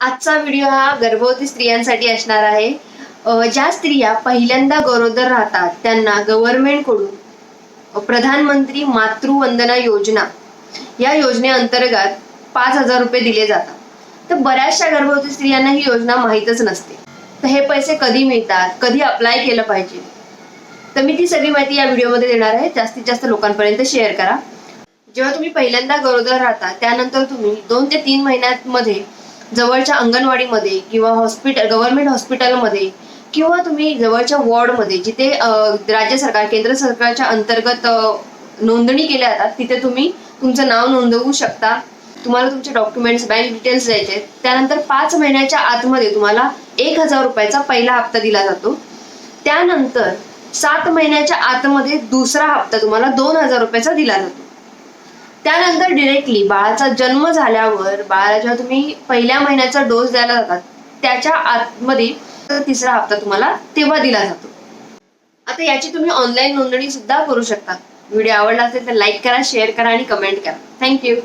आजचा व्हिडिओ हा गर्भवती स्त्रियांसाठी असणार आहे. ज्या स्त्रिया पहिल्यांदा गरोदर राहतात त्यांना गव्हर्नमेंटकडून प्रधानमंत्री मातृवंदना योजना. या योजनेअंतर्गत पाच हजार रुपये दिले जातात. तर बऱ्याचशा गर्भवती स्त्रियांना ही योजना माहीतच नसते. तर हे पैसे कधी मिळतात कधी अप्लाय केलं पाहिजे? तर मी ती सगळी माहिती या व्हिडिओमध्ये देणार आहे. जास्तीत जास्त लोकांपर्यंत शेअर करा. जेव्हा तुम्ही पहिल्यांदा गरोदर राहता त्यानंतर तुम्ही दोन ते तीन महिन्यामध्ये जवळच्या अंगणवाडीमध्ये किंवा हॉस्पिटल गव्हर्नमेंट हॉस्पिटलमध्ये किंवा तुम्ही जवळच्या वॉर्डमध्ये जिथे राज्य सरकार केंद्र सरकारच्या अंतर्गत नोंदणी केल्या जातात तिथे तुम्ही तुमचं नाव नोंदवू शकता. तुम्हाला तुमचे डॉक्युमेंट्स बँक डिटेल्स द्यायचे आहेत. त्यानंतर पाच महिन्याच्या आतमध्ये तुम्हाला एक हजार रुपयाचा पहिला हप्ता दिला जातो. त्यानंतर सात महिन्याच्या आतमध्ये दुसरा हप्ता तुम्हाला दोन हजार रुपयाचा दिला जातो. त्यानंतर डिरेक्टली बाळाचा जन्म झाल्यावर बाळाला जेव्हा तुम्ही पहिल्या महिन्याचा डोस द्यायला जातात त्याच्या आतमध्ये तिसरा हप्ता तुम्हाला तेव्हा दिला जातो. आता याची तुम्ही ऑनलाईन नोंदणी सुद्धा करू शकता. व्हिडिओ आवडला असेल तर लाईक करा शेअर करा आणि कमेंट करा. थँक्यू